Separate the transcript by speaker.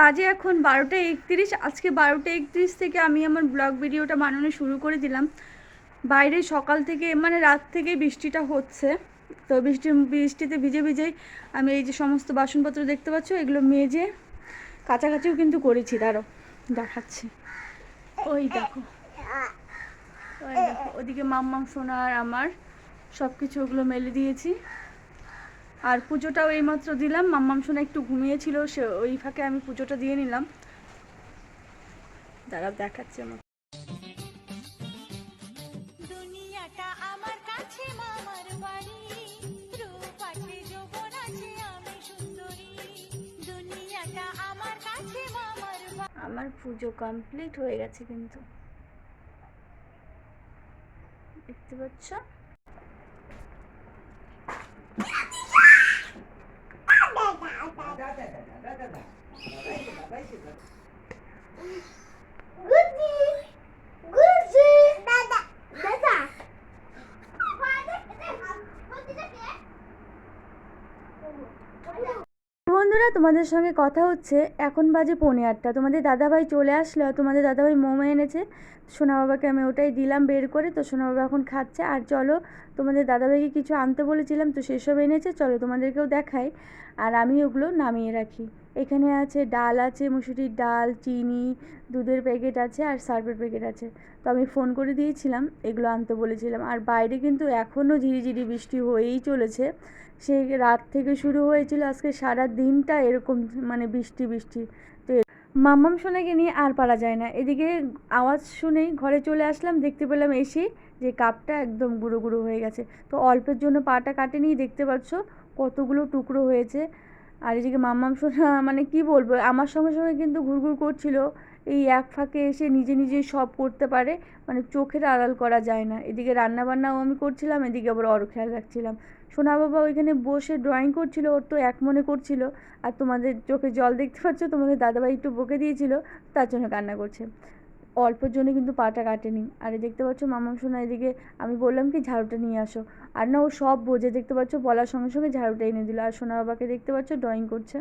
Speaker 1: বাজে এখন বারোটা একত্রিশ, আজকে বারোটা একত্রিশ থেকে আমি আমার ব্লগ ভিডিওটা বানানো শুরু করে দিলাম। বাইরে সকাল থেকে মানে রাত থেকে বৃষ্টিটা হচ্ছে। তো বৃষ্টি, বৃষ্টিতে ভিজে ভিজেই আমি এই যে সমস্ত বাসনপত্র দেখতে পাচ্ছ, এগুলো মেজে কাছাকাছিও কিন্তু করেছি। তারও দেখাচ্ছি। ওই দেখো ওই দেখো, ওদিকে মাম্মাম সোনা আর আমার সব কিছু ওগুলো মেলে দিয়েছি। আর পুজোটাও এইমাত্র দিলাম। মাম্মাম সোনা একটু ঘুমিয়েছিল সে ওই ফাঁকে আমি পুজোটা দিয়ে নিলাম। দাঁড়াও দেখাচ্ছি আমার।
Speaker 2: আমার
Speaker 1: পুজো কমপ্লিট হয়ে গেছে কিন্তু। দেখতে পাচ্ছ? বন্ধুরা, তোমাদের সঙ্গে কথা হচ্ছে। এখন বাজে পৌনে আটটা। তোমাদের দাদাভাই চলে আসলো তোমাদের দাদাভাই মোমো এনেছে। সোনা বাবাকে আমি ওটাই দিলাম বের করে। তো সোনা বাবা এখন খাচ্ছে। আর চলো, তোমাদের দাদাভাইকে কিছু আনতে বলেছিলাম, তো সেসব এনেছে। চলো তোমাদেরকেও দেখাই। আর আমি ওগুলো নামিয়ে রাখি। এখানে আছে ডাল আছে, মুসুরির ডাল, চিনি, দুধের প্যাকেট আছে আর সার্ফের প্যাকেট আছে। তো আমি ফোন করে দিয়েছিলাম, এগুলো আনতে বলেছিলাম। আর বাইরে কিন্তু এখনও ঝিরিঝিরি বৃষ্টি হয়েই চলেছে। সেই রাত থেকে শুরু হয়েছিল আজকে সারা দিনটা এরকম মানে বৃষ্টি বৃষ্টি। তো মাম্মাম সোনাকে নিয়ে আর পারা যায় না। এদিকে আওয়াজ শুনেই ঘরে চলে আসলাম, দেখতে পেলাম এসে যে কাপটা একদম গুঁড়ো গুঁড়ো হয়ে গেছে। তো অল্পের জন্য পাটা কাটেনি, দেখতে পাচ্ছ কতগুলো টুকরো হয়েছে। আর এদিকে মাম্মাম সোনা মানে কি বলব, আমার সঙ্গে সঙ্গে কিন্তু ঘুরঘুর করছিল। এই এক ফাঁকে এসে নিজে নিজেই সব করতে পারে মানে চোখের আড়াল করা যায় না। এদিকে রান্না বান্নাও আমি করছিলাম, এদিকে আবার ওর খেয়াল রাখছিলাম। সোনা বাবা ওইখানে বসে ড্রয়িং করছিল, ওর তো এক মনে করছিল। আর তোমাদের চোখে জল দেখতে পাচ্ছ, তোমাদের দাদাভাই একটু বকে দিয়েছিল, তার জন্য কান্না করছে। অল্পের জন্য কিন্তু পাটা কাটেনি। আর দেখতে পাচ্ছ মামা সোনা এদিকে, আমি বললাম কি, ঝাড়ুটা নিয়ে আসো। আর না, ও সব বোঝে। দেখতে পাচ্ছ, বলার সঙ্গে সঙ্গে ঝাড়ুটা এনে দিল। আর সোনা বাবাকে দেখতে পাচ্ছ ড্রয়িং করছে।